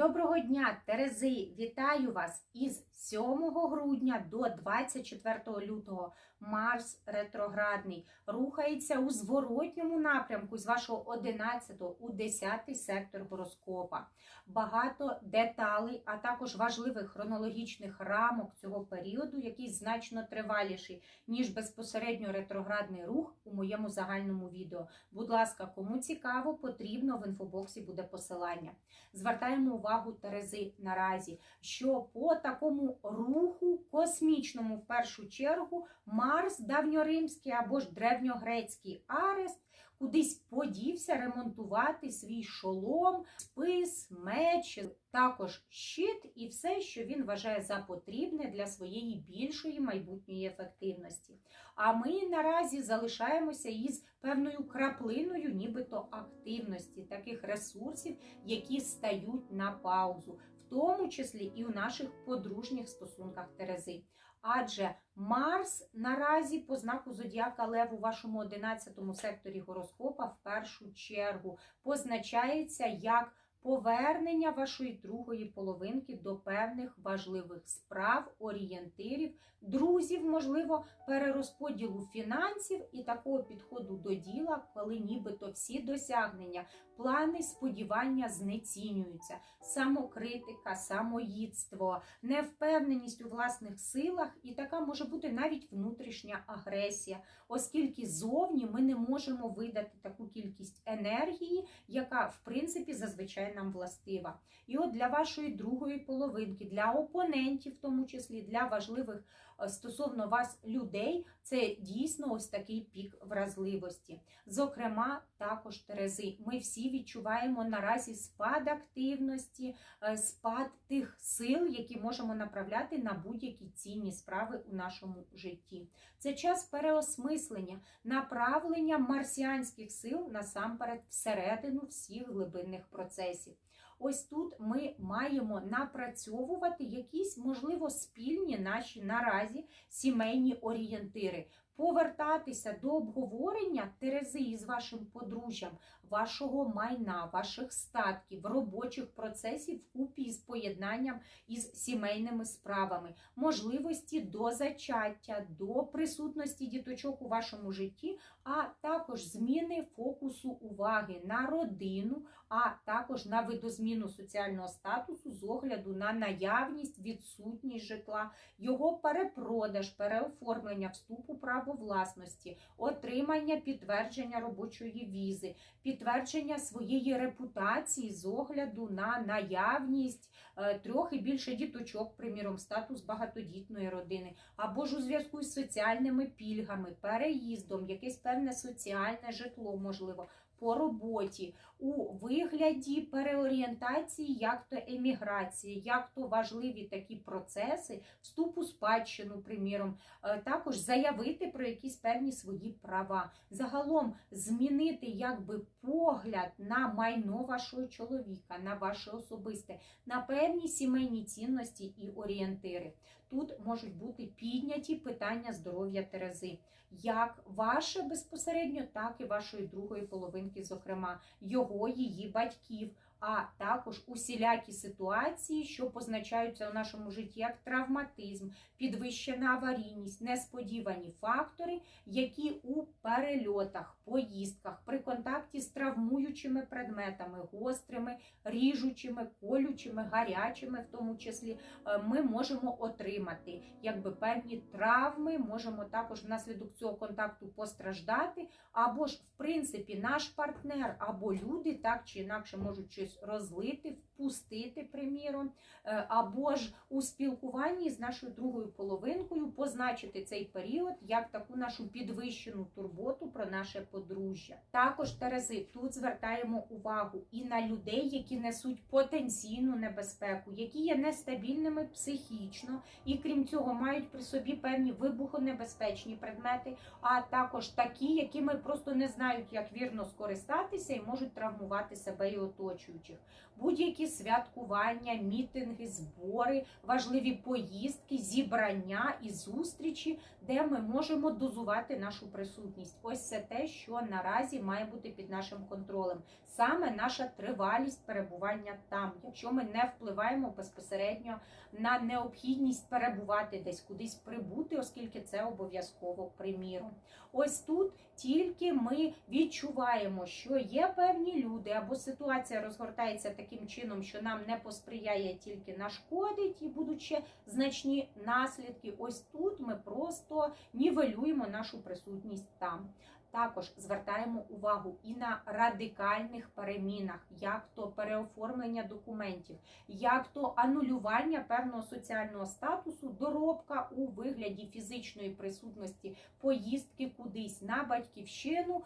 Доброго дня, Терези! Вітаю вас із 7 грудня до 24 лютого. Марс ретроградний рухається у зворотньому напрямку з вашого 11 у 10 сектор гороскопа. Багато деталей, а також важливих хронологічних рамок цього періоду, який значно триваліший, ніж безпосередньо ретроградний рух у моєму загальному відео. Будь ласка, кому цікаво, потрібно в інфобоксі буде посилання. Звертаємо увагу Терези наразі, що по такому руху космічному, в першу чергу, Марс давньоримський або ж древньогрецький Арест кудись подівся ремонтувати свій шолом, спис, меч, також щит і все, що він вважає за потрібне для своєї більшої майбутньої ефективності. А ми наразі залишаємося із певною краплиною, нібито активності, таких ресурсів, які стають на паузу, тому числі і у наших подружніх стосунках Терези. Адже Марс наразі по знаку Зодіака Лев у вашому 11 секторі гороскопа в першу чергу позначається як повернення вашої другої половинки до певних важливих справ, орієнтирів, друзів, можливо, перерозподілу фінансів і такого підходу до діла, коли нібито всі досягнення, плани, сподівання знецінюються, самокритика, самоїдство, невпевненість у власних силах, і така може бути навіть внутрішня агресія, оскільки зовні ми не можемо видати таку кількість енергії, яка в принципі зазвичай нам властива. І от для вашої другої половинки, для опонентів, в тому числі для важливих е, стосовно вас людей, це дійсно ось такий пік вразливості. Зокрема, також Терези, ми всі відчуваємо наразі спад активності, е, спад тих сил, які можемо направляти на будь-які цінні справи у нашому житті. Це час переосмислення, направлення марсіанських сил насамперед всередину всіх глибинних процесів. Ось тут ми маємо напрацьовувати якісь, можливо, спільні наші наразі сімейні орієнтири, повертатися до обговорення Терези із вашим подружжям, вашого майна, ваших статків, робочих процесів вкупі з поєднанням із сімейними справами, можливості до зачаття, до присутності діточок у вашому житті, а також зміни фокусу уваги на родину, а також на видозміну соціального статусу з огляду на наявність, відсутність житла, його перепродаж, переоформлення вступу право власності, отримання підтвердження робочої візи, підтвердження своєї репутації з огляду на наявність е, трьох і більше діточок, приміром, статус багатодітної родини, або ж у зв'язку з соціальними пільгами, переїздом, якесь певне соціальне житло, можливо. По роботі у вигляді переорієнтації, як то еміграції, як то важливі такі процеси, вступу спадщину, приміром, е, також заявити про якісь певні свої права. Загалом змінити якби погляд на майно вашого чоловіка, на ваше особисте, на певні сімейні цінності і орієнтири. Тут можуть бути підняті питання здоров'я Терези, як ваше безпосередньо, так і вашої другої половинки, зокрема, його, її батьків а також усілякі ситуації, що позначаються у нашому житті як травматизм, підвищена аварійність, несподівані фактори, які у перельотах, поїздках, при контакті з травмуючими предметами, гострими, ріжучими, колючими, гарячими, в тому числі, е, ми можемо отримати якби певні травми, можемо також внаслідок цього контакту постраждати, або ж, в принципі, наш партнер або люди так чи інакше можуть щось розлити, впустити, приміром, е, або ж у спілкуванні з нашою другою половинкою позначити цей період як таку нашу підвищену турботу про наше подружжя. Також Терези, тут звертаємо увагу і на людей, які несуть потенційну небезпеку, які є нестабільними психічно, і крім цього, мають при собі певні вибухонебезпечні предмети, а також такі, якими просто не знають, як вірно скористатися і можуть травмувати себе і оточуючих, будь-які святкування, мітинги, збори, важливі поїздки, зібрання і зустрічі, де ми можемо дозувати нашу присутність. Ось це те, що наразі має бути під нашим контролем. Саме наша тривалість перебування там, якщо ми не впливаємо безпосередньо на необхідність перебувати десь кудись прибути, оскільки це обов'язково приміром. Ось тут тільки ми відчуваємо, що є певні люди або ситуація розгортається таким чином, що нам не посприяє, тільки нашкодить, і будуть ще значні наслідки. Ось тут ми просто нівелюємо нашу присутність там. Також звертаємо увагу і на радикальних перемінах, як то переоформлення документів, як то анулювання певного соціального статусу, доробка у вигляді фізичної присутності, поїздки кудись на батьківщину,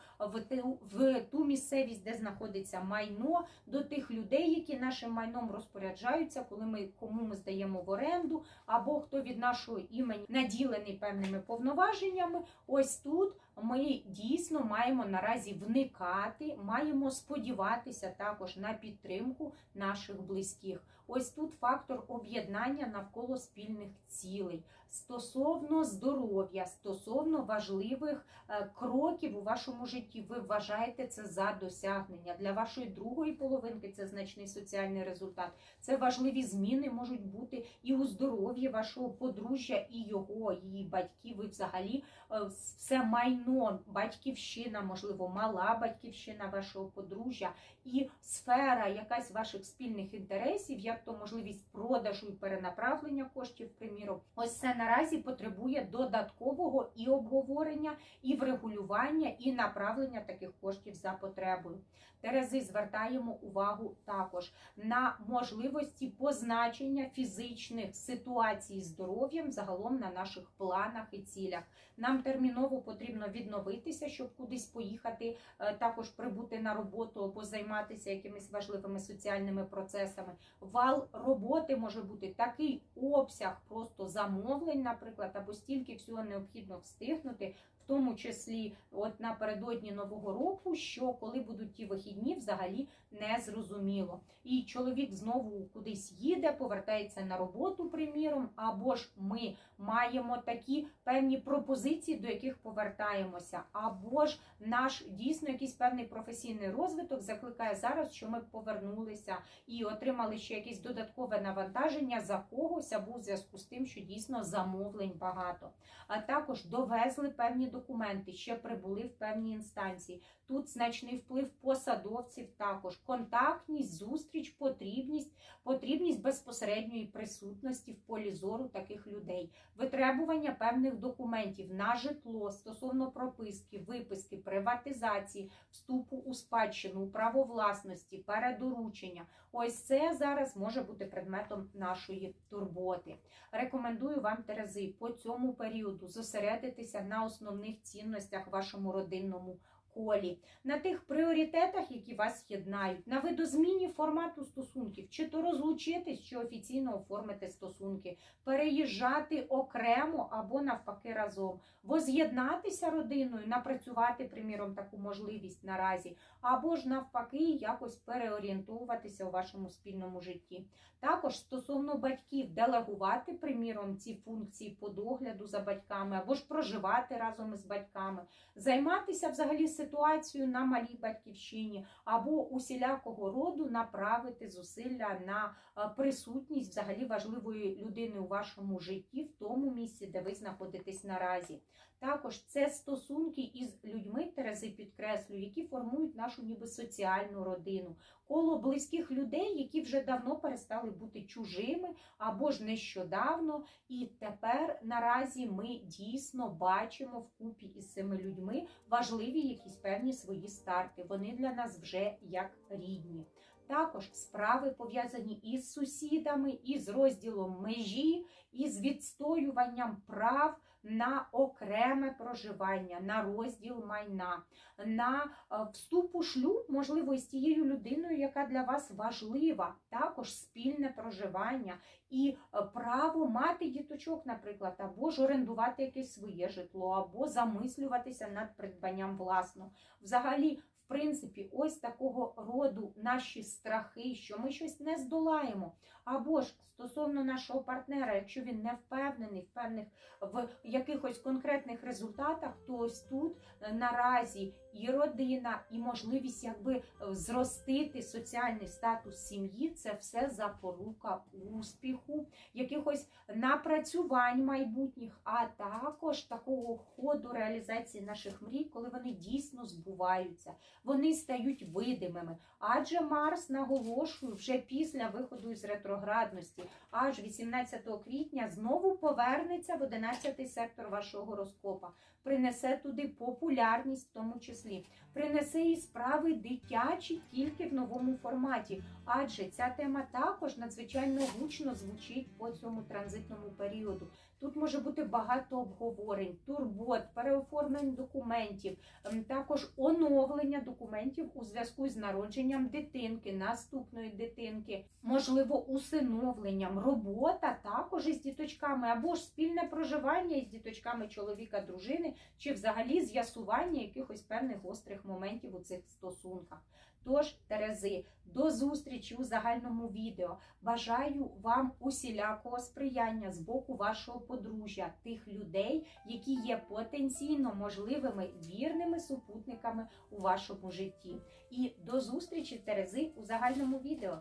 в ту, місцевість, де знаходиться майно, до тих людей, які нашим майном розпоряджаються, коли ми кому ми здаємо в оренду, або хто від нашого імені наділений певними повноваженнями. Ось тут ми дійсно маємо наразі вникати, маємо сподіватися також на підтримку наших близьких. Ось тут фактор об'єднання навколо спільних цілей стосовно здоров'я, стосовно важливих е, кроків у вашому житті. Ви вважаєте це за досягнення для вашої другої половинки. Це значний соціальний результат. Це важливі зміни можуть бути і у здоров'ї вашого подружжя, і його, її батьків. Ви взагалі е, все майно, батьківщина, можливо, мала батьківщина вашого подружжя, і сфера якась ваших спільних інтересів, як то можливість продажу і перенаправлення коштів, приміром, ось це наразі потребує додаткового і обговорення, і врегулювання, і направлення таких коштів за потребою. Терези звертаємо увагу також на можливості позначення фізичних ситуацій здоров'ям загалом на наших планах і цілях. Нам терміново потрібно відновитися, щоб кудись поїхати, е, також прибути на роботу або займатися якимись важливими соціальними процесами. Вал роботи може бути такий обсяг просто замовлень, наприклад, або стільки всього необхідно встигнути. В тому числі, от напередодні нового року, що коли будуть ті вихідні, взагалі не зрозуміло. І чоловік знову кудись їде, повертається на роботу, приміром, або ж ми маємо такі певні пропозиції, до яких повертаємося, або ж наш дійсно якийсь певний професійний розвиток закликає зараз, що ми повернулися і отримали ще якесь додаткове навантаження за когось або у зв'язку з тим, що дійсно замовлень багато. А також довезли певні документи, ще прибули в певні інстанції. Тут значний вплив посадовців, також контактність, зустріч, потрібність, потрібність безпосередньої присутності в полі зору таких людей, витребування певних документів на житло стосовно прописки, виписки, приватизації, вступу у спадщину, право власності, передоручення. Ось це зараз може бути предметом нашої турботи. Рекомендую вам Терези по цьому періоду зосередитися на основних цінностях вашому родинному колі, на тих пріоритетах, які вас єднають, на видозміні формату стосунків, чи то розлучитись, чи офіційно оформити стосунки, переїжджати окремо або навпаки разом, воз'єднатися родиною, напрацювати, приміром, таку можливість наразі, або ж навпаки, якось переорієнтуватися у вашому спільному житті. Також стосовно батьків, делегувати, приміром, ці функції по догляду за батьками, або ж проживати разом із батьками, займатися взагалі ситуацією на малій батьківщині, або усілякого роду направити зусилля на е, присутність взагалі важливої людини у вашому житті, в тому місці, де ви знаходитесь наразі. Також це стосунки із людьми, Терези підкреслюю, які формують нашу ніби соціальну родину, коло близьких людей, які вже давно перестали бути чужими або ж нещодавно. І тепер наразі ми дійсно бачимо вкупі із цими людьми важливі якісь певні свої старти. Вони для нас вже як рідні. Також справи пов'язані із сусідами, із розділом межі, із відстоюванням прав на окреме проживання, на розділ майна, на е, вступ у шлюб, можливо, із тією людиною, яка для вас важлива, також спільне проживання і е, право мати діточок, наприклад, або ж орендувати якесь своє житло, або замислюватися над придбанням власного. Взагалі, в принципі, ось такого роду наші страхи, що ми щось не здолаємо, Або ж стосовно нашого партнера, якщо він не впевнений в певних в якихось конкретних результатах, то ось тут е, наразі і родина, і можливість якби е, зростити соціальний статус сім'ї це все запорука успіху, якихось напрацювань майбутніх, а також такого ходу реалізації наших мрій, коли вони дійсно збуваються, вони стають видимими. Адже Марс наголошую вже після виходу із ретроградності, аж 18 квітня знову повернеться в 11 сектор вашого гороскопа, принесе туди популярність, в тому числі, принесе і справи дитячі тільки в новому форматі. Адже ця тема також надзвичайно гучно звучить по цьому транзитному періоду. Тут може бути багато обговорень, турбот, переоформлень документів, ем, також оновлення документів у зв'язку з народженням дитинки, наступної дитинки, можливо, усиновленням, робота також із діточками, або ж спільне проживання із діточками чоловіка, дружини, чи взагалі з'ясування якихось певних гострих моментів у цих стосунках. Тож, Терези, до зустрічі у загальному відео. Бажаю вам усілякого сприяння з боку вашого подружжя, тих людей, які є потенційно можливими вірними супутниками у вашому житті. І до зустрічі, Терези, у загальному відео.